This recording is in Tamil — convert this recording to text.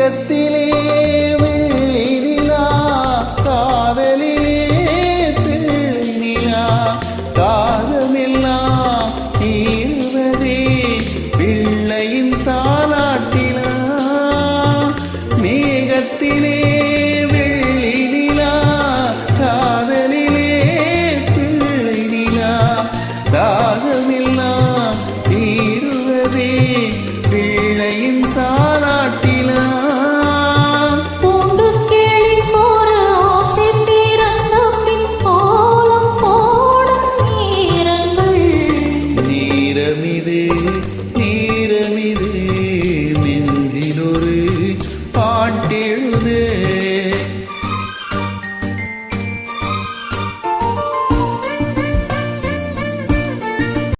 மேகத்திலே வெள்ளிலா காதலிலே பிள்ளிலா தாகமெல்லாம் தீர்வதே பிள்ளையின் தாலாட்டிலா மேகத்திலே வெள்ளிலா காதலிலே பிள்ளிலா தாகமெல்லாம் தீர்வதே பிள்ளையின் தா மீது